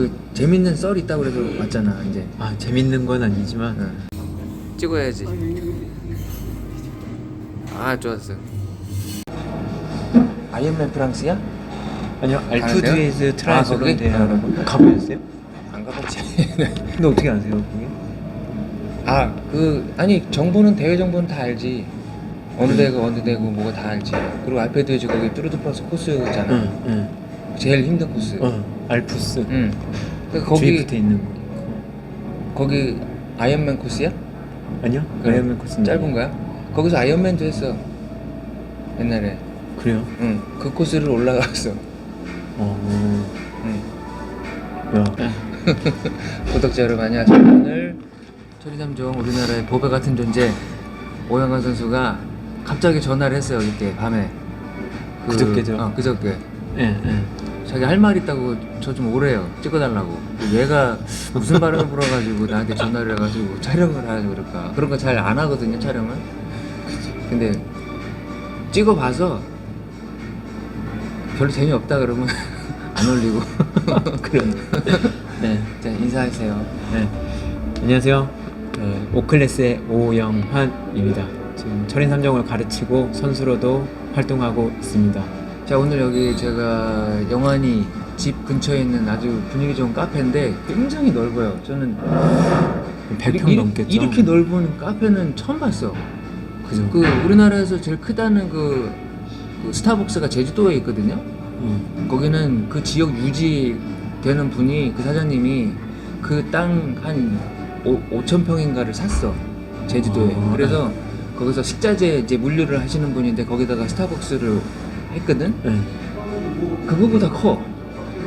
그 재밌는 썰 있다고 그래서 왔잖아 이제 아 재밌는 건 아니지만 응. 찍어야지 아 좋았어 아이언맨 프랑스야? 아니요 가는데요? 알투드에서 아, 트라이슬론데 거기? 여러분 가보셨어요? 안 가봤지 근데 어떻게 아세요 그게? 아 그 아니 정보는 대회 정보는 다 알지 어느 대가 어느 대고 뭐가 다 알지 그리고 알페드 지 거기 뚜르드 플러스 코스잖아 응, 제일 힘든 코스 응. 어 알프스 응. 그 거기 주위부터 있는 거 거기 아이언맨 코스야? 아니요? 그래. 아이언맨 코스는 짧은 거야? 거기서 아이언맨도 했어 옛날에 그래요? 응. 그 코스를 올라갔어 어... 응. 야 구독자 여러분 안녕하세요 오늘 철이삼종 우리나라의 보배 같은 존재 오영환 선수가 갑자기 전화를 했어요 이때 밤에 그- 그저께죠? 어, 그저께 예, 예. 자기 할 말 있다고 저 좀 오래요 찍어달라고 얘가 무슨 바람을 불어가지고 나한테 전화를 해가지고 촬영을 하려고 그럴까 그런 거 잘 안 하거든요 촬영을 근데 찍어봐서 별로 재미없다 그러면 안 올리고 그런 네. 자 인사하세요 네. 안녕하세요. 어, 오클래스의 오영환입니다. 지금 철인 3종을 가르치고 선수로도 활동하고 있습니다. 자 오늘 여기 제가 영환이 집 근처에 있는 아주 분위기 좋은 카페인데 굉장히 넓어요 저는 100평 이- 넘겠죠? 이렇게 넓은 카페는 처음 봤어 그죠? 그 우리나라에서 제일 크다는 그, 그 스타벅스가 제주도에 있거든요. 음. 거기는 그 지역 유지되는 분이 그 사장님이 그 땅 한 5천 평인가를 샀어 제주도에. 아, 그래서 거기서 식자재 이제 물류를 하시는 분인데 거기다가 스타벅스를 했거든. 네. 그거보다 커.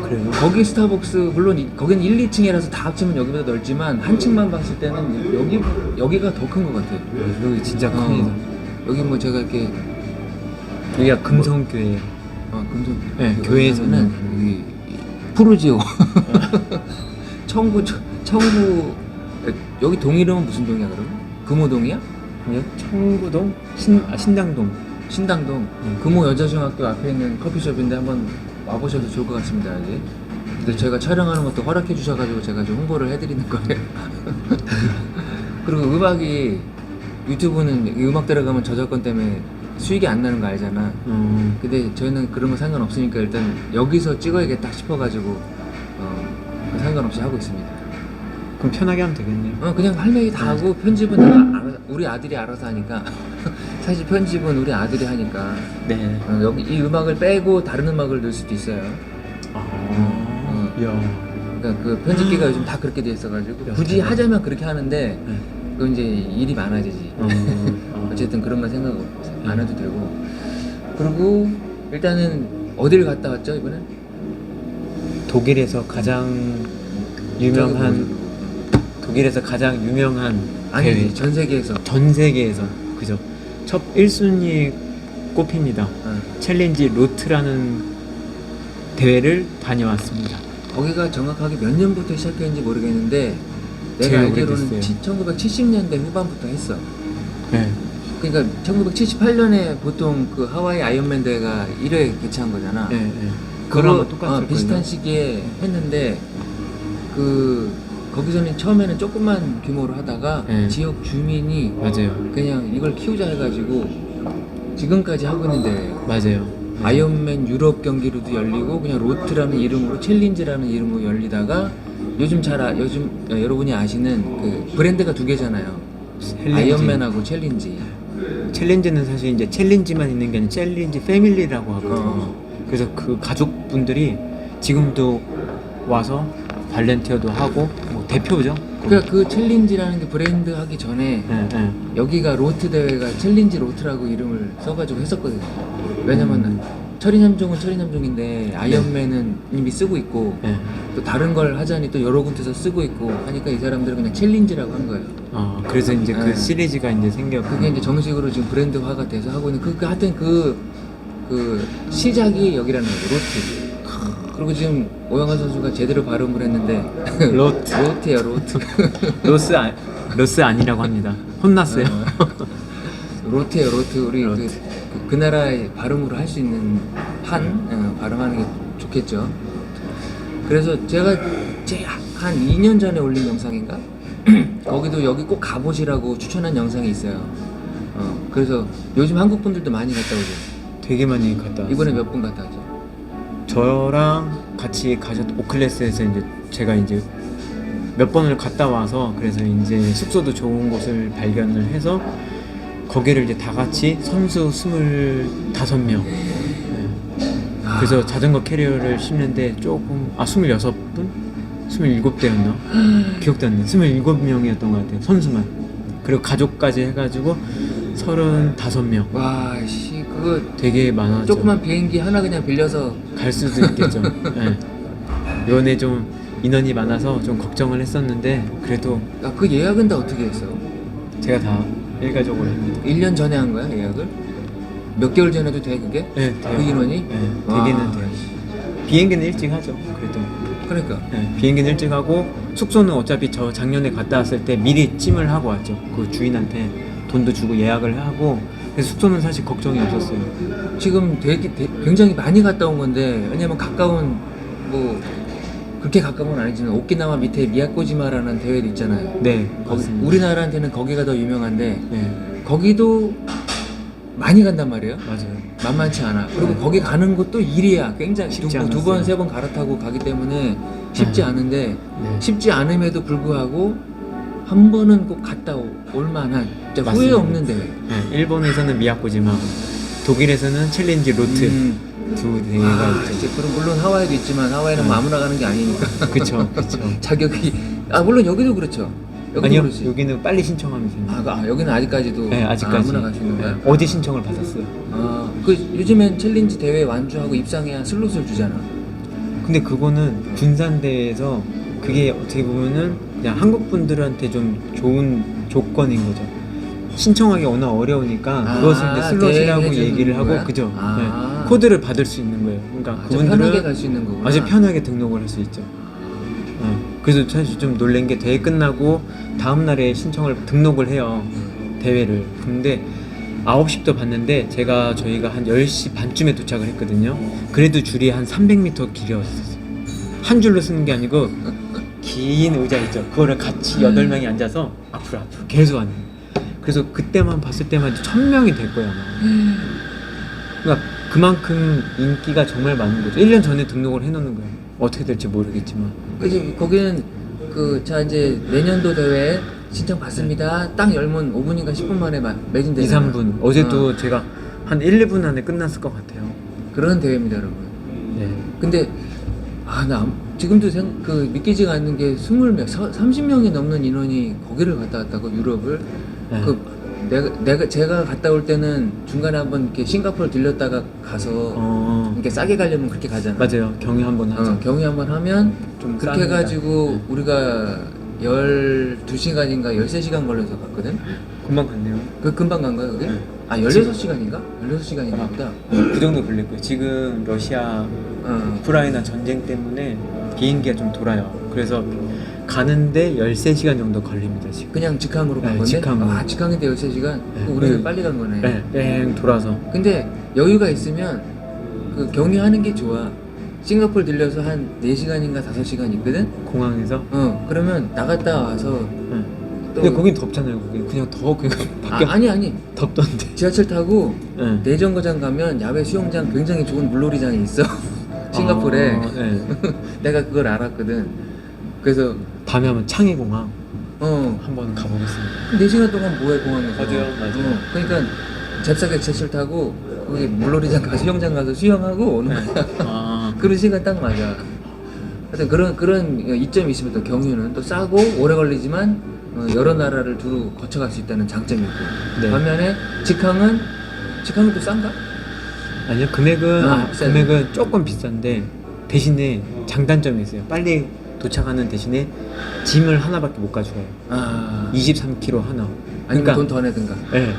그래요? 거기 스타벅스 물론 이- 거기는 1, 2층이라서 다 합치면 여기보다 넓지만 한 층만 봤을 때는 여기 여기가 더 큰 것 같아. 여기 진짜 어, 큽니다. 여기 뭐 제가 이렇게 여기가 금성교회예요. 어, 금속. 네, 여기 교회에서는 여기 이 푸르지오. 청구 청- 청구 여기 동 이름은 무슨 동이야 그럼? 금호동이야? 아니요? 청구동? 신, 아, 신당동. 신당동. 음. 금호 여자중학교 앞에 있는 커피숍인데 한번 와보셔도 좋을 것 같습니다. 여기. 근데 제가 촬영하는 것도 허락해 주셔가지고 제가 좀 홍보를 해드리는 거예요. 그리고 음악이 유튜브는 이 음악 들어가면 저작권 때문에 수익이 안 나는 거 알잖아. 음. 근데 저희는 그런 거 상관없으니까 일단 여기서 찍어야겠다 싶어가지고 어, 상관없이 하고 있습니다. 그럼 편하게 하면 되겠네요. 어, 그냥 할 얘기 다 하고 편집은 내가 알아, 우리 아들이 알아서 하니까 사실 편집은 우리 아들이 하니까 네. 어, 여기 이 음악을 빼고 다른 음악을 넣을 수도 있어요. 아, 이야. 그러니까 그 편집기가 요즘 다 그렇게 돼 있어가지고 야, 굳이 대박. 하자면 그렇게 하는데 네. 그 이제 일이 많아지지. 어, 어. 어쨌든 그런 건 생각 없- 안 해도 되고 그리고 일단은 어디를 갔다 왔죠 이번에? 독일에서 가장 유명한 독일에서 가장 유명한 아니지 대회 전 세계에서 전 세계에서 그죠 첫 1순위 꼽힙니다 어. 챌린지 로트라는 대회를 다녀왔습니다 거기가 정확하게 몇 년부터 시작했는지 모르겠는데 제일 내가 알기로는 오래됐어요. 1970년대 후반부터 했어. 네. 그러니까 1978년에 보통 그 하와이 아이언맨 대회가 1회 개최한 거잖아. 네, 네. 그거 그거랑 똑같을 어, 비슷한 거예요. 시기에 했는데 그 거기서는 처음에는 조그만 규모로 하다가 네. 지역 주민이 맞아요 그냥 이걸 키우자 해가지고 지금까지 하고 있는데 맞아요 네. 아이언맨 유럽 경기로도 열리고 그냥 로트라는 이름으로 챌린지라는 이름으로 열리다가 요즘 잘 아, 요즘 어, 여러분이 아시는 그 브랜드가 두 개잖아요. 챌린지. 아이언맨하고 챌린지. 챌린지는 사실 이제 챌린지만 있는 게 아니라 챌린지 패밀리라고 하거든요. 어. 그래서 그 가족분들이 지금도 와서 발렌티어도 하고 뭐 대표죠. 그러니까 그 챌린지라는 게 브랜드 하기 전에 네, 네. 여기가 로트 대회가 챌린지 로트라고 이름을 써가지고 했었거든요. 왜냐면 철인삼종은 철인삼종인데 아이언맨은 이미 쓰고 있고 네. 또 다른 걸 하자니 또 여러 군데서 쓰고 있고 하니까 이 사람들은 그냥 챌린지라고 한 거예요. 어, 그래서 이제 그 네. 시리즈가 이제 생겼고 그게 이제 정식으로 지금 브랜드화가 돼서 하고 있는 그, 그 하여튼 그, 그 시작이 여기라는 거죠 로트 그리고 지금 오영환 선수가 제대로 발음을 했는데 로트. 로트야 로트 로스 아, 로스 아니라고 합니다. 혼났어요. 어, 로트예요 로트 우리 그, 그, 그 나라의 발음으로 할 수 있는 한 어, 발음하는 게 좋겠죠 그래서 제가 제 한 2년 전에 올린 영상인가? 거기도 여기 꼭 가보시라고 추천한 영상이 있어요. 어, 그래서 요즘 한국 분들도 많이 갔다 오죠. 되게 많이 갔다 왔어요. 이번에 몇 분 갔다 오죠? 저랑 같이 가셨 오클레스에서 이제 제가 이제 몇 번을 갔다 와서 그래서 이제 숙소도 좋은 곳을 발견을 해서 거기를 이제 다 같이 선수 25명 그래서 자전거 캐리어를 싣는데 조금 아 26분? 27대였나? 기억도 안 나. 27명이었던 것 같아요. 선수만. 그리고 가족까지 해가지고 35명. 와, 씨, 그거 되게 많았죠. 조그만 비행기 하나 그냥 빌려서 갈 수도 있겠죠. 네. 이번에 좀 인원이 많아서 좀 걱정을 했었는데 그래도 아, 그 예약은 다 어떻게 했어? 제가 다 일가족으로 했는데 1년 전에 한 거야, 예약을? 몇 개월 전에도 돼, 그게? 네, 돼요. 그 인원이? 네, 와, 되기는 돼요. 비행기는 일찍 하죠. 그래도 그러니까. 네, 비행기는 일찍 하고 숙소는 어차피 저 작년에 갔다 왔을 때 미리 찜을 하고 왔죠. 그 주인한테 돈도 주고 예약을 하고 숙소는 사실 걱정이 없었어요. 지금 되게, 되- 굉장히 많이 갔다 온 건데 왜냐면 가까운 뭐 그렇게 가까운 건 아니지만 오키나와 밑에 미야코지마라는 대회도 있잖아요. 네, 거기, 맞습니다. 우리나라한테는 거기가 더 유명한데 네, 거기도 많이 간단 말이에요. 맞아요. 만만치 않아. 그리고 거기 가는 것도 일이야. 굉장히 쉽지 두 번, 않았어요. 세번 갈아타고 가기 때문에 쉽지 네. 않은데 네. 쉽지 않음에도 불구하고 한 번은 꼭 갔다 오- 올 만한 진짜 후회 맞습니다. 없는 대회. 네, 일본에서는 미야코지마, 독일에서는 챌린지 로트 음. 두 대회가 아, 있죠. 이제 그럼 물론 하와이도 있지만 하와이는 뭐 네. 아무나 가는 게 아니니까 그쵸, 그쵸. 자격이 아 물론 여기도 그렇죠. 여기도 아니요, 그렇지. 여기는 빨리 신청하면 됩니다. 아, 그- 아, 여기는 아직까지도 네, 아직까지. 아, 아무나 갈 수 있는 거야. 네, 어제 신청을 받았어요. 아, 그 요즘엔 챌린지 대회 완주하고 입상해야 슬롯을 주잖아. 근데 그거는 군산대에서 그게 어떻게 보면은 그냥 한국 분들한테 좀 좋은 조건인 거죠. 신청하기 워낙 어려우니까 아, 그것을 이제 슬롯이라고 얘기를 하고 거야? 그죠. 아. 네, 코드를 받을 수 있는 거예요. 그러니까 아, 좀 편하게 그분들은 갈수 있는. 아주 편하게 등록을 할 수 있죠. 어, 그래서 사실 좀 놀란 게 대회 끝나고 다음 날에 신청을 등록을 해요. 대회를. 근데 9시부터 봤는데 제가 저희가 한 10시 반쯤에 도착을 했거든요. 그래도 줄이 한 300m 길었어요. 한 줄로 쓰는 게 아니고 긴 의자 있죠. 그거를 같이 8명이 앉아서 앞으로 앞으로 계속 앉는. 그래서 그때만 봤을 때만 1000명이 될 거예요. 아마. 그러니까 그만큼 인기가 정말 많은 거죠. 1년 전에 등록을 해놓는 거예요. 어떻게 될지 모르겠지만. 그지 거기는 그 자 이제 내년도 대회 신청 받습니다. 딱 열면 5분인가 10분 만에 마- 2, 매진되잖아. 3분. 어제도 제가 한 1, 2분 안에 끝났을 것 같아요. 그런 대회입니다, 여러분. 네. 근데 아 나 지금도 생, 그 믿기지가 않는 게 스물 몇 30명이 넘는 인원이 거기를 갔다 왔다고 유럽을 네. 그 내가 내가 제가 갔다 올 때는 중간에 한번 이렇게 싱가포르 들렸다가 가서 어, 이렇게 싸게 가려면 그렇게 가잖아. 맞아요. 경유 한번 하죠. 어, 경유 한번 하면 좀 그렇게 쌉니다. 해가지고 네. 우리가 12시간인가 13시간 걸려서 갔거든? 금방 갔네요. 그 금방 간 거야, 그게? 네. 아, 16시간인가? 16시간인가 보다. 그 정도 걸릴 거예요. 지금 러시아, 어. 우크라이나 전쟁 때문에 비행기가 좀 돌아요. 그래서 가는데 13시간 정도 걸립니다, 지금. 그냥 직항으로 간 네, 건데? 직항으로. 아, 직항인데 13시간? 네. 우리는 네. 빨리 간 거네. 네, 뺑 돌아서. 근데 여유가 있으면 그 경유하는 게 좋아. 싱가포르 들려서 한 4시간인가 5시간 있거든? 공항에서. 어, 그러면 나갔다 와서 네. 또. 근데 거긴 덥잖아요. 거기 그냥 더 그냥 밖에 아, 아니, 아니. 덥던데. 지하철 타고 네. 내정거장 가면 야외 수영장 굉장히 좋은 물놀이장이 있어. 싱가포르에. 아, 네. 내가 그걸 알았거든. 그래서 다음에 한번 창해 공항 어 한번 가보겠습니다. 4시간 동안 뭐해 공항에서. 맞아요, 맞아요. 어, 그러니까 잽싸게 지하철 타고 거기 물놀이장 가서 수영장 가서 수영하고 오는 네. 거야. 아, 그런 시간 딱 맞아. 하여튼 그런 그런 이점이 있으면 또 경유는 또 싸고 오래 걸리지만 어, 여러 나라를 두루 거쳐갈 수 있다는 장점이 있고 네. 반면에 직항은 직항은 또 싼가? 아니요 금액은 아, 아, 비싸요? 금액은 조금 비싼데 대신에 장단점이 있어요. 빨리 도착하는 대신에 짐을 하나밖에 못 가져가요. 아 23kg 하나. 그러니까 돈더 내든가. 네.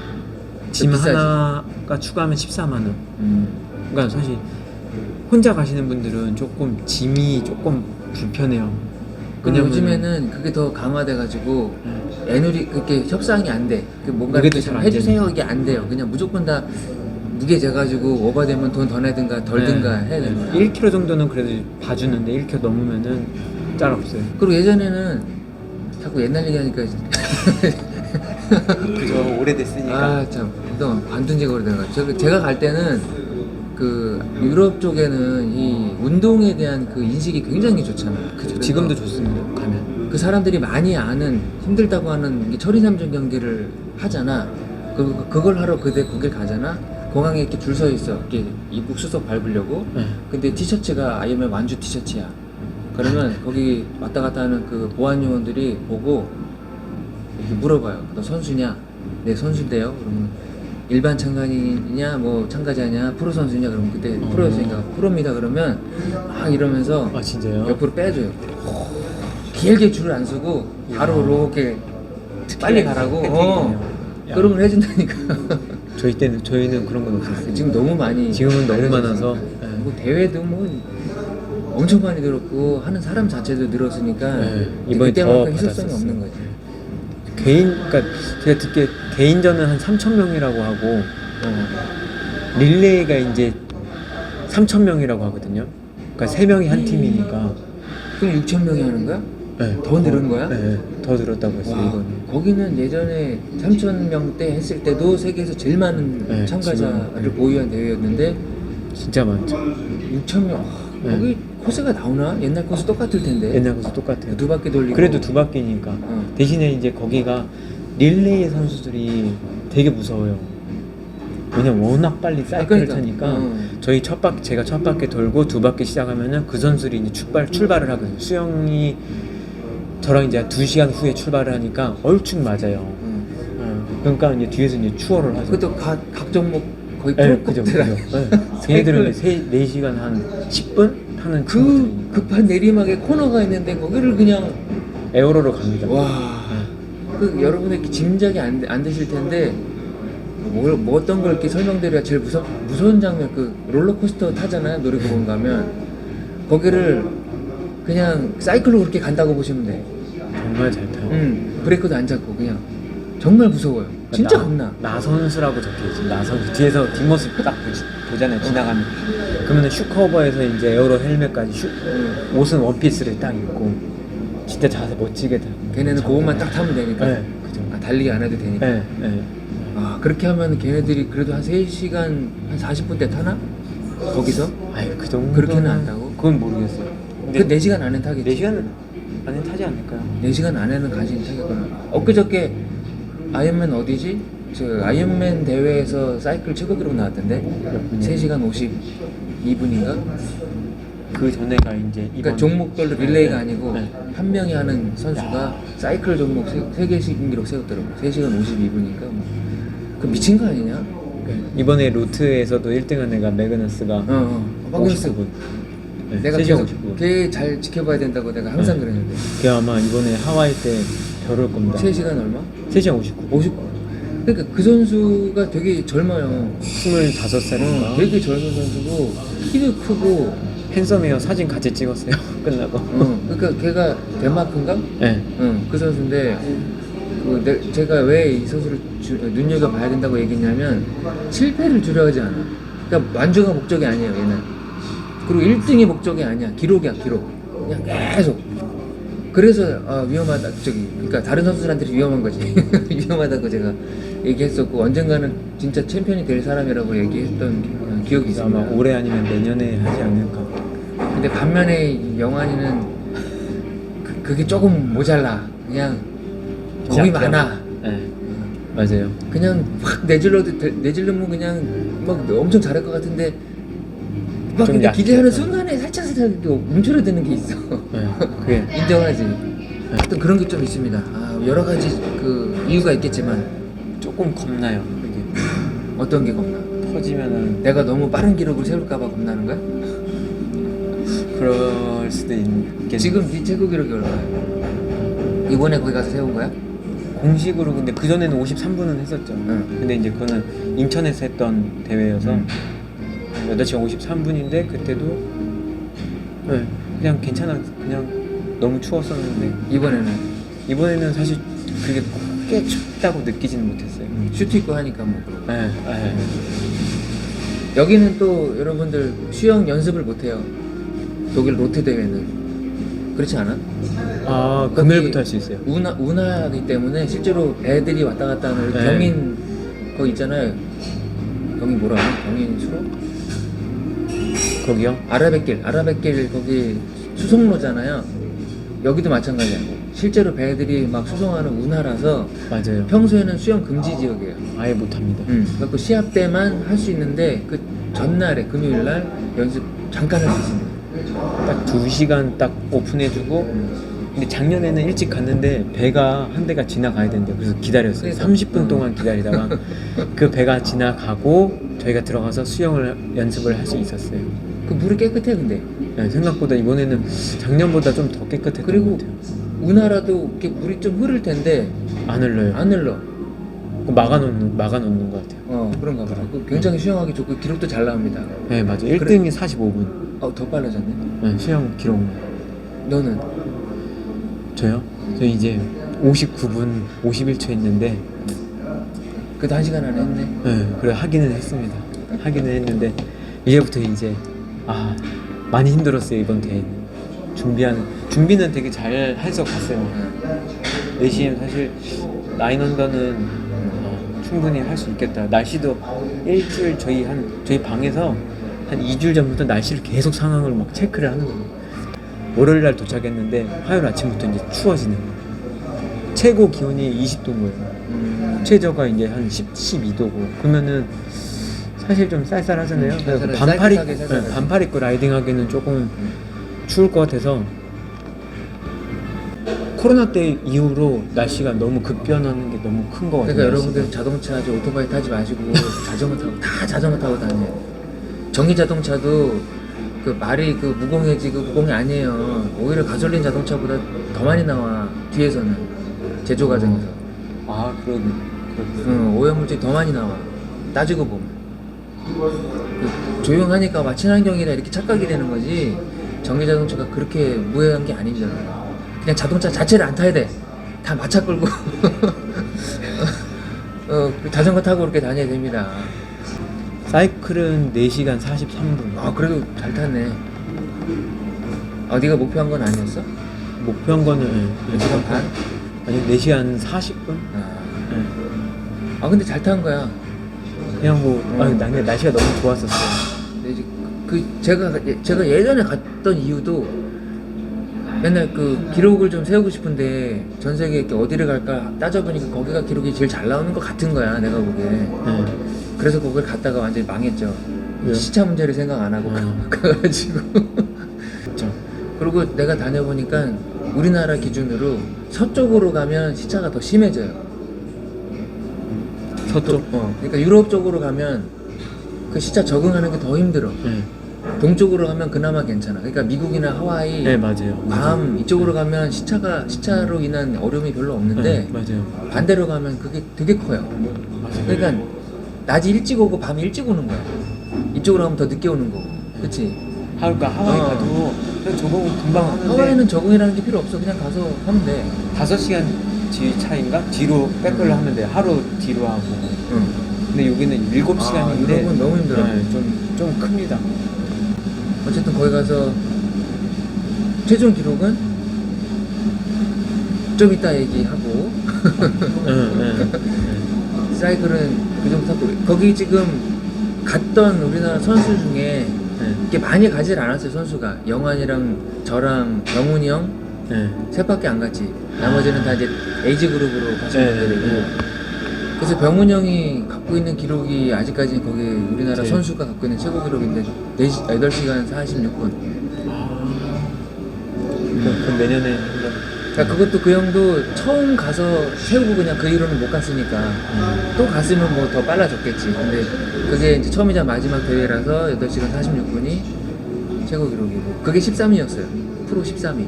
짐 비싸지. 하나가 추가하면 14만 원. 음. 그러니까 사실 혼자 가시는 분들은 조금 짐이 조금 불편해요. 근데 왜냐면은- 요즘에는 그게 더 강화돼가지고 네. 애누리 그렇게 협상이 안 돼. 그 뭔가 그게 이렇게 좀 해주세요. 이게 안 돼요. 그냥 무조건 다 무게 재가지고 오버되면 돈 더 내든가 덜 든가 해야 되는 거야. 1kg 정도는 그래도 봐주는데 1kg 넘으면은 짤 없어요. 그리고 예전에는 자꾸 옛날 얘기하니까 그죠 오래됐으니까. 아참 그동안 관둔 지가 돼가 제가 제가 갈 때는 그 유럽 쪽에는 이 운동에 대한 그 인식이 굉장히 좋잖아요. 그죠 지금도 좋습니다. 가면. 그 사람들이 많이 아는 힘들다고 하는 게 철이삼전 경기를 하잖아. 그 그걸 하러 그대 거길 가잖아. 공항에 이렇게 줄 서 있어. 이렇게 입국 수속 밟으려고. 네. 근데 티셔츠가 아이엠 완주 티셔츠야. 그러면 거기 왔다 갔다 하는 그 보안 요원들이 보고 이렇게 물어봐요. 너 선수냐? 네 선수인데요. 그러면 일반 참가인이냐, 뭐 참가자냐, 프로 선수냐? 그러면 그때 어. 프로였으니까 프로입니다. 그러면 막 이러면서 아 진짜요? 옆으로 빼줘요. 길게 줄을 안 서고 바로 야. 이렇게 빨리 가라고. 어. 야. 그런 걸 해준다니까. 저희 때는 저희는 그런 건 없었어요. 지금 너무 많이. 지금은 너무. 많아서. 뭐 대회도 뭐 엄청 많이 늘었고 하는 사람 자체도 늘었으니까 네, 이번에 그때만큼 더 희소성이 받았었어요. 없는 거지. 개인 그러니까 제가 듣기에 개인전은 한 3천 명이라고 하고 어. 릴레이가 이제 3천 명이라고 하거든요. 그러니까 세 명이 한 팀이니까. 그럼 6천 명이 하는 거야? 네, 더 늘은 거야? 네, 더 늘었다고 했어요 와, 이번에. 거기는 예전에 3천 명대 했을 때도 세계에서 제일 많은 네, 참가자를 지금, 네. 보유한 대회였는데 진짜 많죠. 6천 명. 아, 네. 거기 코스가 나오나? 옛날 코스 똑같을 텐데. 옛날 것도 똑같아요. 두 바퀴 돌리고. 그래도 두 바퀴니까. 어. 대신에 이제 거기가 릴레이 선수들이 되게 무서워요. 왜냐면 워낙 빨리 사이클을 그러니까. 타니까 어. 저희 첫 바퀴 제가 첫 바퀴 돌고 두 바퀴 시작하면은 그 선수들이 이제 출발 출발을 하거든요. 수영이 저랑 이제 두 시간 후에 출발을 하니까 얼추 맞아요. 응. 어, 그러니까 이제 뒤에서 이제 추월을 하죠. 그것도 각, 각 종목 거의 네, 그죠, 그죠. 프로급들 네. 걔네들은 이제 세, 4시간 한 10분 하는 그 친구들이니까 급한 내리막에 코너가 있는데 거기를 그냥 에어로로 갑니다. 와. 그 여러분의 짐작이 안, 안 되실 텐데 뭐, 뭐 어떤 걸 이렇게 설명드려야 제일 무서, 무서운 장면 그 롤러코스터 타잖아요 놀이공원 가면 거기를 그냥 사이클로 그렇게 간다고 보시면 돼. 정말 잘 타요. 음, 브레이크도 안 잡고 그냥 정말 무서워요. 진짜 겁나. 나 선수라고 적혀있지. 나 선수. 뒤에서 뒷모습 딱 보지, 보잖아요. 지나가면. 그러면 슈커버에서 이제 에어로 헬멧까지 슈, 음. 옷은 원피스를 딱 입고 진짜 자세 멋지게 타고. 걔네는 그것만 딱 타면 되니까. 네, 그죠. 아, 달리기 안 해도 되니까. 네, 네. 아 그렇게 하면 걔네들이 그래도 한 3시간 한 40분대 타나? 거기서? 아유 그 정도. 그렇게는 안다고? 그건 모르겠어요. 그 4시간 안에 타겠지 4시간은 안에 타지 않을까요? 4시간 안에는 가지 타겠구나 엊그저께 아이언맨 어디지? 저 아이언맨 대회에서 사이클 최고 기록 나왔던데 몇 분이요? 3시간 52분인가? 그 전에가 이제 그러니까 이번 종목별로 릴레이가 아니고 네. 한 명이 하는 선수가 사이클 종목 세, 세계 신기록 세웠더라고 3시간 52분이니까 그 미친 거 아니냐? 네. 이번에 로트에서도 1등한 애가 매그너스가 어, 어. 박근스 59분. 네, 내가 3시간 계속 59분. 걔 잘 지켜봐야 된다고 내가 항상 네. 그랬는데 걔 아마 이번에 하와이 때 겨룰 겁니다. 3시간 얼마? 3시간 59분. 50 그러니까 그 선수가 되게 젊어요 25살인가? 어, 되게 젊은 선수고 키도 크고 핸섬이요. 사진 같이 찍었어요. 끝나고. 어, 그러니까 걔가 덴마크인가? 네. 응, 그 선수인데 그 내, 제가 왜 이 선수를 주, 눈여겨 봐야 된다고 얘기했냐면 실패를 두려워하지 않아. 그러니까 완주가 목적이 아니에요 얘는. 그리고 1등이 목적이 아니야. 기록이야 기록. 그냥 계속. 그래서 아, 위험하다 저기 그러니까 다른 선수들한테 위험한 거지 위험하다고 제가 얘기했었고 언젠가는 진짜 챔피언이 될 사람이라고 얘기했던 어, 기억이 그래서 아마 있습니다. 올해 아니면 내년에 하지 않을까. 근데 반면에 이 영환이는 그, 그게 조금 모자라. 그냥 겁이 약간- 많아. 네. 맞아요. 그냥 확 내질러도 돼- 내질르면 그냥 막 엄청 잘할 것 같은데 막좀 근데 약해. 기대하는 순간에 살짝 살짝 움츠러드는 게 있어. 네. 그게 인정하지. 하여튼 그런 게 좀 있습니다. 아, 여러 가지 그 이유가 있겠지만 조금 겁나요. 그게 어떤 게 겁나? 터지면은 내가 너무 빠른 기록을 세울까봐 겁나는 거야? 그럴 수도 있겠네. 지금 네 최고 기록이 얼마야? 이번에 거기 가서 세운 거야? 공식으로 근데 그 전에는 53분은 했었죠. 응. 근데 이제 그거는 인천에서 했던 대회여서 음. 8시간 53분인데 그때도 네, 그냥 괜찮아. 그냥 너무 추웠었는데 이번에는 이번에는 사실 그게 꽤 춥다고 느끼지는 못했어요. 슈트 입고 하니까 뭐 그러고. 네, 네. 여기는 또 여러분들 수영 연습을 못 해요. 독일 로테 대회는 그렇지 않아? 아 금요일부터 할 수 있어요. 운하 운하기 때문에 실제로 배들이 왔다 갔다 하는 네. 경인 거기 있잖아요. 경인 뭐라 하나? 경인 수로? 거기요? 아라뱃길, 아라뱃길 거기 수송로잖아요. 여기도 마찬가지고 실제로 배들이 막 수송하는 운하라서 맞아요. 평소에는 수영 금지 지역이에요. 아예 못합니다. 음, 그래서 시합 때만 할 수 있는데 그 전날에 금요일 날 연습 잠깐 할 수 있습니다. 딱두 시간 딱 오픈해주고 근데 작년에는 일찍 갔는데 배가 한 대가 지나가야 된대요. 그래서 기다렸어요. 그러니까. 30분 음. 동안 기다리다가 그 배가 지나가고 저희가 들어가서 수영을 연습을 할 수 있었어요. 그 물이 깨끗해 근데 네, 생각보다 이번에는 작년보다 좀 더 깨끗했던 그리고 것 같아요. 운하라도 이렇게 물이 좀 흐를 텐데 안 흘러요. 안 흘러. 그 막아놓는 막아놓는 것 같아요. 어 그런가 봐. 그 굉장히 수영하기 좋고 기록도 잘 나옵니다. 네 맞아요. 1등이 45분. 어더 빨라졌네. 네, 수영 기록. 너는 저요? 저 이제 59분 51초 했는데 그래도 한 시간 안에 했네. 네, 그래 하기는 했습니다. 하기는 했는데 이제부터 이제 아 많이 힘들었어요 이번 대회. 준비한 준비는 되게 잘 해서 갔어요. 어. 내심 사실 나인 언더는 어, 충분히 할 수 있겠다. 날씨도 일주일 저희 한 저희 방에서 한 2주일 전부터 날씨를 계속 상황을 막 체크를 하는 거예요. 월요일 날 도착했는데 화요일 아침부터 이제 추워지는 거예요. 최고 기온이 20도인 거예요. 음, 최저가 이제 한 10, 12도고 그러면은 사실 좀 쌀쌀하잖아요. 음, 그래서. 반팔 입. 네, 반팔 입고 라이딩하기는 조금 음. 추울 것 같아서 코로나 때 이후로 날씨가 너무 급변하는 게 너무 큰 것 같아요. 그러니까. 여러분들 자동차, 저 오토바이 타지 마시고 자전거 타고 다 자전거 타고 다녀요. 전기 자동차도 그 말이 그 무공해지고 무공이 아니에요. 오히려 가솔린 자동차보다 더 많이 나와 뒤에서는 제조 과정에서 아 그런 그렇군. 응, 오염물질이 더 많이 나와. 따지고 보면 그 조용하니까 막 친환경이다 이렇게 착각이 되는 거지. 전기 자동차가 그렇게 무해한 게 아닙니다. 그냥 자동차 자체를 안 타야 돼. 다 마차 끌고 어, 그 자전거 타고 그렇게 다녀야 됩니다. 사이클은 4시간 43분. 아 그래도 잘 탔네. 아 네가 목표한 건 아니었어? 목표한 거는 네, 4시간 반? 아니 4시간 40분? 아, 네. 아 근데 잘 탄 거야. 그냥 뭐 음. 아, 나 근데 날씨가 너무 좋았었어요. 근데 이제 그 제가 예- 제가 예전에 갔던 이유도 맨날 그 기록을 좀 세우고 싶은데 전 세계 이렇게 어디를 갈까 따져보니까 거기가 기록이 제일 잘 나오는 것 같은 거야 내가 보기에 네. 그래서 거길 갔다가 완전히 망했죠 왜요? 시차 문제를 생각 안 하고 음. 가가지고 그렇죠. 그리고 내가 다녀보니까 우리나라 기준으로 서쪽으로 가면 시차가 더 심해져요 서쪽. 어, 그러니까 유럽 쪽으로 가면 그 시차 적응하는 게 더 힘들어 네. 동쪽으로 가면 그나마 괜찮아. 그러니까 미국이나 하와이, 네 맞아요. 괌 이쪽으로 가면 시차가 시차로 인한 어려움이 별로 없는데 네, 맞아요. 반대로 가면 그게 되게 커요. 맞아요. 그러니까 낮이 일찍 오고 밤이 일찍 오는 거야. 이쪽으로 가면 더 늦게 오는 거고. 그렇지? 하루가 하와이 어. 가도 그냥 적응 금방 하는데 하와이는 적응이라는 게 필요 없어. 그냥 가서 하면 돼. 5시간 뒤 차인가? 뒤로 백걸로 하면 돼. 하루 뒤로 하고. 응. 근데 여기는 7시간인데 아, 유럽은 너무 힘들어. 좀, 좀 큽니다. 어쨌든 거기 가서 최종 기록은 좀 이따 얘기하고 응, 응. 사이클은 그 정도 탔고 거기 지금 갔던 우리나라 선수 중에 네. 이렇게 많이 가질 않았어요 선수가 영환이랑 저랑 영훈이 형 네. 셋밖에 안 갔지 나머지는 다 이제 에이지 그룹으로 가신 네, 분들이고 네. 그래서 병훈 형이 갖고 있는 기록이 아직까지 거기 우리나라 네. 선수가 갖고 있는 최고 기록인데 4시, 8시간 46분 아. 그럼, 그럼 내년에 한번. 그러니까 그것도 그 형도 처음 가서 세우고 그냥 그 이후로는 못 갔으니까 음. 또 갔으면 뭐 더 빨라졌겠지. 근데 그게 이제 처음이자 마지막 대회라서 8시간 46분이 최고 기록이고 그게 13위였어요. 프로 13위.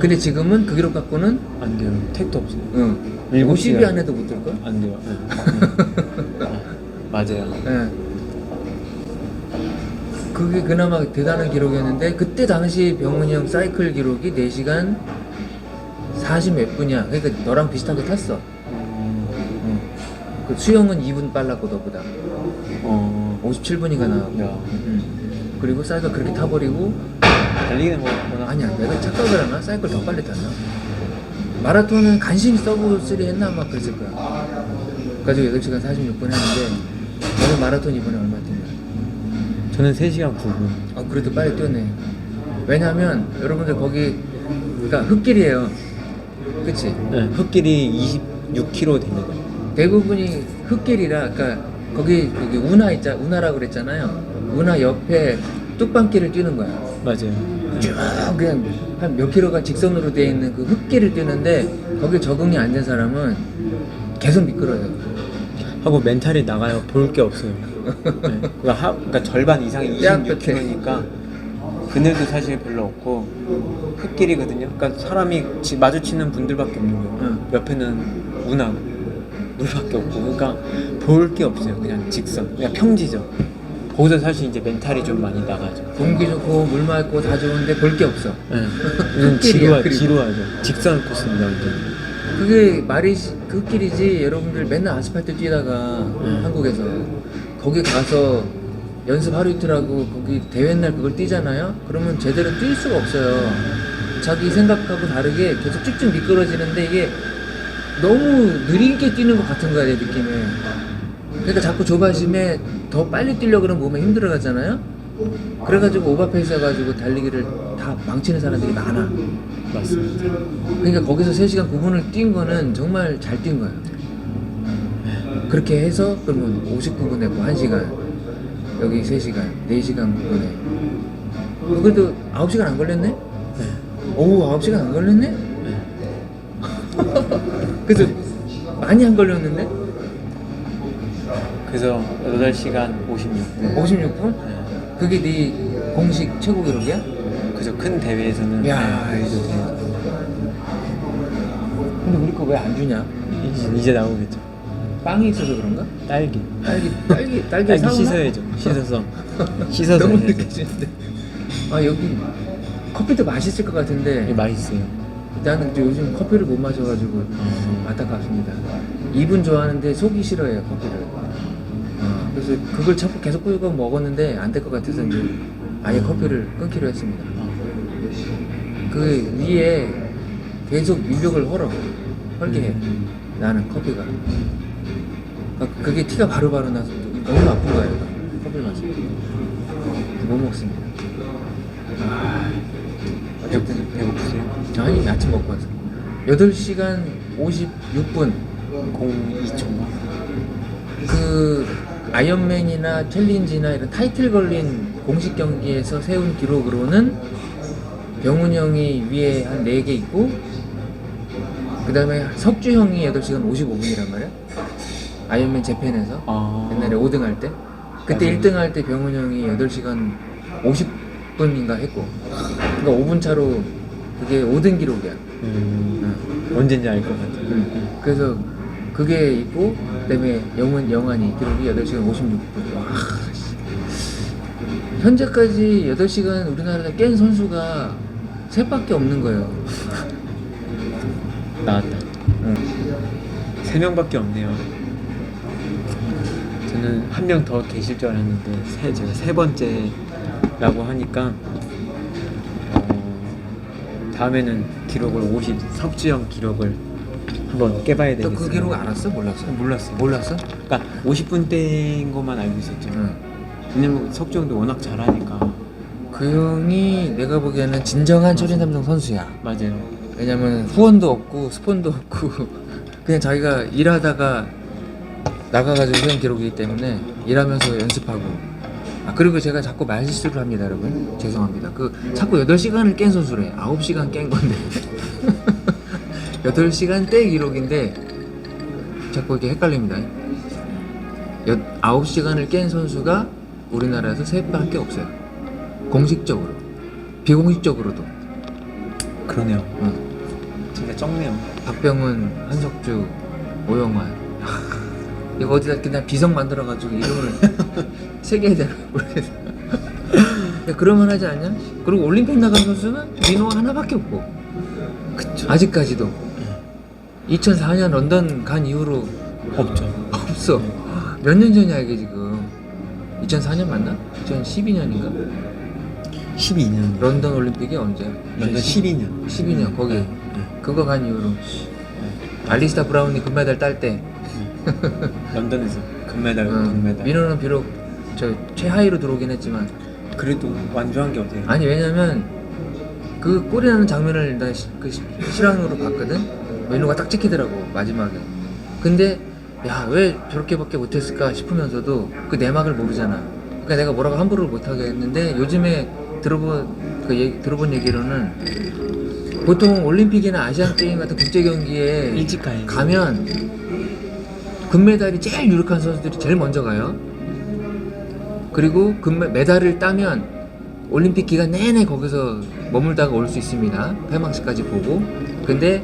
근데 지금은 그 기록 갖고는 안 돼요. 택도 없어요. 응. 일곱 50위 시간. 안에도 못 들걸? 안 돼요. 네. 아, 맞아요. 예. 그게 그나마 대단한 기록이었는데 그때 당시 병훈이 형 사이클 기록이 4시간 40 몇 분이야. 그러니까 너랑 비슷하게 탔어. 음, 응. 그 수영은 2분 빨랐고 너보다. 어, 57분인가 나왔고 야. 음. 그리고 사이클 그렇게 타버리고 달리기는 뭐 워낙 아니야 내가 착각을 하나? 사이클 더 빨리 탔나? 마라톤은 간신히 서브 3 했나 아마 그랬을 거야 가지고 8시간 46분 했는데 너는 마라톤 이번에 얼마 뛰냐? 저는 3시간 9분. 아 그래도 빨리 뛰었네 왜냐면 여러분들 거기 그러니까 흙길이에요 그치? 네, 흙길이 26km 됩니다. 대부분이 흙길이라 그러니까 거기 여기 운하 있자 운하라고 그랬잖아요 운하 옆에 뚝방길을 뛰는 거야 맞아요. 쭉 그냥 한 몇 킬로가 직선으로 되어 있는 그 흙길을 뛰는데 거기에 적응이 안 된 사람은 계속 미끄러요. 하고 멘탈이 나가요. 볼 게 없어요. 네. 그러니까, 하, 그러니까 절반 이상이 딱 26km니까 그늘도 사실 별로 없고 흙길이거든요. 그러니까 사람이 지- 마주치는 분들밖에 없는 거예요. 응. 옆에는 운하고 물밖에 없고 그러니까 볼 게 없어요. 그냥 직선, 그냥 평지죠. 거기서 사실 이제 멘탈이 좀 많이 나가죠. 공기 좋고 물 맑고 다 좋은데 볼 게 없어. 네. 좀 흙길이야, 지루하. 지루하죠. 직선 코스입니다, 완전. 그게 말이 시- 그 흙길이지 여러분들 맨날 아스팔트 뛰다가 응. 한국에서 거기 가서 연습 하루 이틀 하고 거기 대회 날 그걸 뛰잖아요. 그러면 제대로 뛸 수가 없어요. 자기 생각하고 다르게 계속 쭉쭉 미끄러지는데 이게 너무 느리게 뛰는 것 같은 거야 내 느낌에. 그러니까 자꾸 조바심에 더 빨리 뛰려고 그러면 몸에 힘들어 가잖아요. 그래가지고 오버페이스 해가지고 달리기를 다 망치는 사람들이 많아. 맞습니다. 그러니까 거기서 3시간 9분을 뛴 거는 정말 잘 뛴 거예요. 그렇게 해서 그러면 59분 했고 1시간 여기 3시간 4시간 9분에 그래도 9시간 안 걸렸네? 오 9시간 안 걸렸네? 그래서 많이 안 걸렸는데? 그래서 8시간 56분. 56분? 그게 네 공식 최고 기록이야? 그죠 큰 대회에서는 야, 네, 이거 돼요. 근데 우리 거 왜 안 주냐? 이제, 이제 나오겠죠. 빵이 있어서 그런가? 딸기. 딸기 딸기 딸기, 딸기 사오나? 씻어야죠. 씻어서 씻어서 너무 해야죠. 느껴지는데. 아 여기 커피도 맛있을 것 이게 같은데 맛있어요. 나는 또 요즘 커피를 못 마셔가지고 어. 안타깝습니다. 입은 좋아하는데 속이 싫어해요 커피를. 어, 그래서 그걸 자꾸 계속 꾸고 먹었는데 안 될 것 같아서 이제 아예 커피를 끊기로 했습니다. 그 위에 계속 입력을 헐어 헐게 해. 나는 커피가. 아, 그게 티가 바로바로 나서 너무 아픈 거예요. 커피를 마시고 못 먹습니다. 아, 어쨌든 배고프세요? 아니 아침 먹고 와서 8시간 56분 02초인가? 그 아이언맨이나 챌린지나 이런 타이틀 걸린 공식 경기에서 세운 기록으로는 병훈 형이 위에 한 4개 있고 그 다음에 석주 형이 8시간 55분이란 말이야 아이언맨 재팬에서 아. 옛날에 5등 할 때 그때 맞아요. 1등 할 때 병훈 형이 8시간 50분인가 했고 그러니까 5분 차로 그게 5등 기록이야 음, 언젠지 알 것 같아요. 응. 그래서 그게 있고 그다음에 영은 영환이 기록이 8시간 56분. 와. 씨. 현재까지 8시간 우리나라에 깬 선수가 셋밖에 없는 거예요. 나왔다. 응. 세 명밖에 없네요. 저는 한 명 더 계실 줄 알았는데 세, 제가 세 번째라고 하니까 어, 다음에는 기록을 50 석주형 기록을 한번 깨봐야 되겠어요. 너그 기록 알았어? 몰랐어? 몰랐어요. 몰랐어? 그러니까 50분 대인 것만 알고 있었죠. 응. 왜냐면 석주 형도 워낙 잘하니까 그 형이 내가 보기에는 진정한 초린 삼성 선수야. 맞아요. 왜냐면 후원도 없고 스폰도 없고 그냥 자기가 일하다가 나가가지고 세운 기록이기 때문에 일하면서 연습하고 아 그리고 제가 자꾸 말실수를 합니다 여러분 죄송합니다 그 자꾸 8시간을 깬 선수래 9시간 깬 건데 8시간 때 기록인데 자꾸 이렇게 헷갈립니다 여, 9시간을 깬 선수가 우리나라에서 세 밖에 없어요 공식적으로 비공식적으로도 그러네요. 응. 진짜 적네요. 박병훈, 한석주, 오영환. 이거 어디다 그냥 비석 만들어가지고 이름을 해야 되나 모르겠어. 야, 그럴만 하지 않냐? 그리고 올림픽 나간 선수는 민호 하나밖에 없고. 그쵸. 아직까지도. 2004년 런던 간 이후로 없죠. 없어. 몇 년 전이야, 이게 지금. 2004년 맞나? 2012년인가? 12년. 런던 올림픽이 언제야? 런던 12년. 12년 거기 네. 그거 간 이후로 알리스타 브라운이 금메달 딸때 런던에서 금메달, 어, 동메달. 민호는 비록 저 최하위로 들어오긴 했지만 그래도 완주한 게 어때요? 아니 왜냐면 그 골이 나는 장면을 나 시- 그 시- 실황으로 봤거든 민호가 딱 찍히더라고 마지막에 근데 야 왜 저렇게밖에 못했을까 싶으면서도 그 내막을 모르잖아 그러니까 내가 뭐라고 함부로 못하게 했는데 요즘에 들어본 그 얘기, 들어본 얘기로는 보통 올림픽이나 아시안 게임 같은 국제 경기에 일찍 가요. 가면 금메달이 제일 유력한 선수들이 제일 먼저 가요. 그리고 금메 메달을 따면 올림픽 기간 내내 거기서 머물다가 올 수 있습니다. 폐막식까지 보고. 근데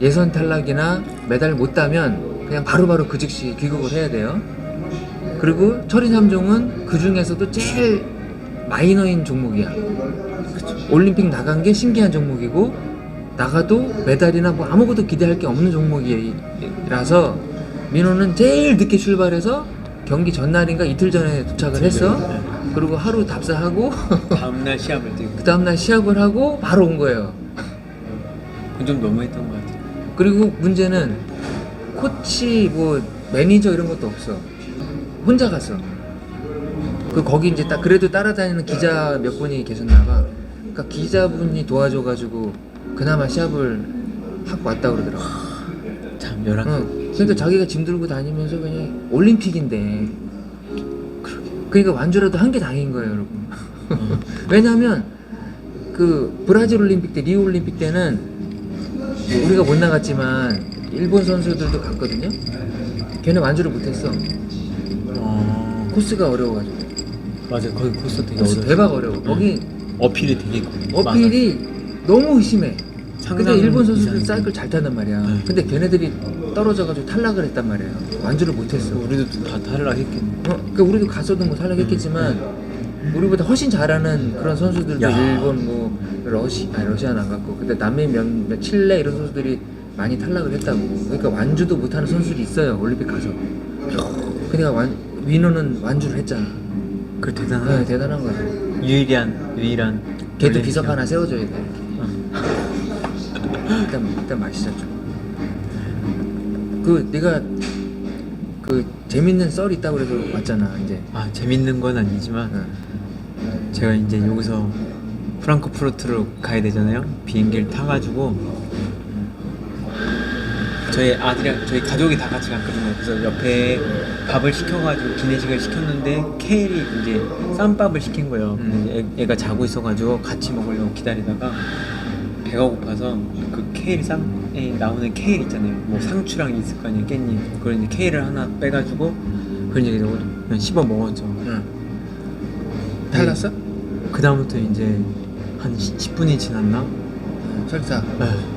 예선 탈락이나 메달을 못 따면 그냥 바로 바로 그 즉시 귀국을 해야 돼요. 그리고 철인 3종은 그 중에서도 제일 마이너인 종목이야. 올림픽 나간 게 신기한 종목이고 나가도 메달이나 뭐 아무것도 기대할 게 없는 종목이라서 민호는 제일 늦게 출발해서 경기 전날인가 이틀 전에 도착을 했어. 그리고 하루 답사하고 다음날 시합을 뛰고. 그 다음날 시합을 하고 바로 온 거예요. 그건 좀 너무했던 것 같아요. 그리고 문제는 코치 뭐 매니저 이런 것도 없어. 혼자 갔어. 그 거기 이제 딱 그래도 따라다니는 기자 몇 분이 계셨나 봐. 그러니까 기자분이 도와줘가지고 그나마 시합을 하고 왔다 그러더라고. 참 열한. 응. 그러니까 자기가 짐 들고 다니면서 그냥 올림픽인데. 그러니까 완주라도 한 게 다행인 거예요, 여러분. 왜냐하면 그 브라질 올림픽 때, 리우 올림픽 때는 우리가 못 나갔지만 일본 선수들도 갔거든요. 걔네 완주를 못했어. 어. 코스가 어려워가지고. 맞아. 거기 코스 되게 코스 어려워. 대박 어려워. 거기 어필이 되게. 어필이 너무 심해. 근데 일본 선수들. 사이클 잘 타단 말이야. 네. 근데 걔네들이 떨어져가지고 탈락을 했단 말이야. 완주를 못했어. 우리도 다 탈락했겠네. 어, 그러니까 우리도 갔어도 뭐 탈락했겠지만 우리보다 훨씬 잘하는 그런 선수들도 야. 일본 뭐 러시 아니 러시아는 안 갔고 근데 남미 몇, 몇 칠레 이런 선수들이 많이 탈락을 했다고 그러니까 완주도 못하는 선수들이 있어요 올림픽 가서 그러니까 완 위노는 완주를 했잖아 그 네, 대단한. 대단한 거죠 유일한 유일한. 걔도 올림픽이야. 비석 하나 세워줘야 돼 어. 일단 일단 마시자 좀. 그 네가 그 재밌는 썰 있다고 그래서 왔잖아 이제 아 재밌는 건 아니지만 응. 제가 이제 여기서 프랑크푸르트로 가야 되잖아요. 비행기를 타가지고 저희 아들이랑 저희 가족이 다 같이 갔거든요. 그래서 옆에 밥을 시켜가지고 기내식을 시켰는데 케일이 이제 쌈밥을 시킨 거예요. 음. 근데 애, 애가 자고 있어가지고 같이 먹으려고 기다리다가 배가 고파서 그 케일 쌈 에 나오는 케일 있잖아요. 뭐 상추랑 있을 거 아니에요, 깻잎. 그걸 이제 케일을 하나 빼가지고 그걸 이제 그냥 씹어 먹었죠. 응. 탈났어? 그 다음부터 이제 한 10분이 지났나? 설사 에,